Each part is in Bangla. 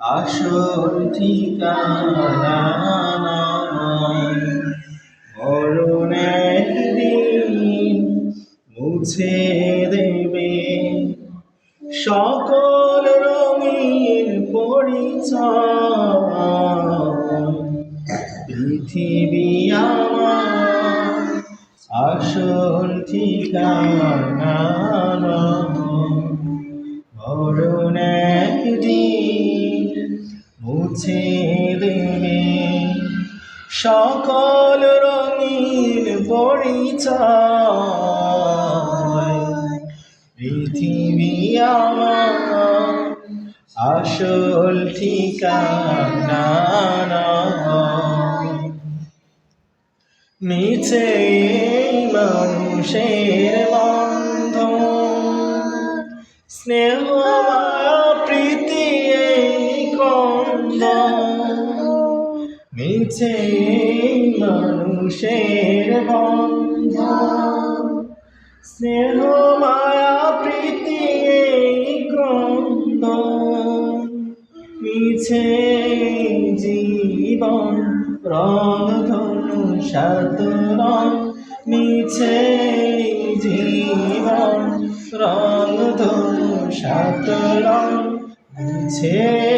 আসল ঠিকানা নয় মরণ একদিন মুছে দেবে সকল রঙিন পরিচয় আসল ঠিকানা সকল রঙিন পরিচয় পৃথিবী আমার আসল ঠিকানা। মিছে মানুষের বন্ধ স্নেহ মিছে মানুষের স্নেহ, মায়া, প্রীতি কন্দ মিছে জীবন, রং, ধনু সাত রং। মিছে জীবন, রং, ধনু সাত রং। মিছে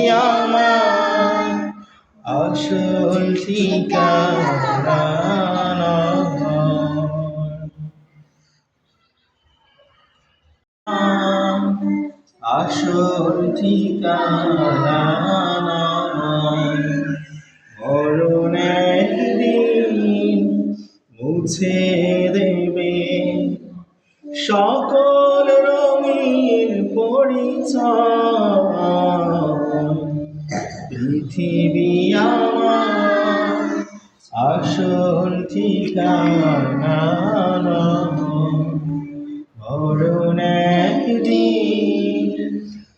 আসল ঠিকানা আসল ঠিকানা নয়। মরণ একদিন মুছে দেবে সকল রঙিন পরিচয় পৃথিবী আমার আসল ঠিকানা একদিন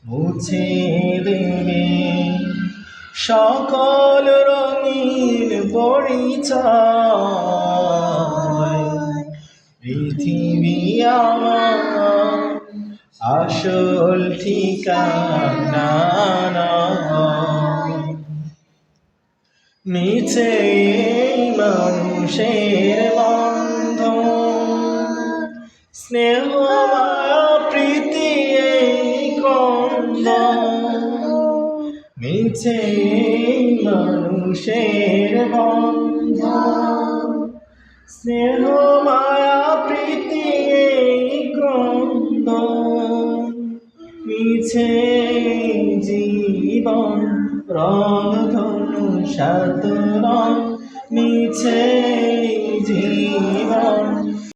মুছে দেবে সকল রঙিন পরিচয়। পৃথিবী আমার আসল ঠিকানা। মিছে মানুষের বন্ধ স্নেহ প্রীতি কন্দ মিছে মানুষের বন্ধ স্নেহ মিছে জীবন রং ধনু সাত রং মিছে জীবন।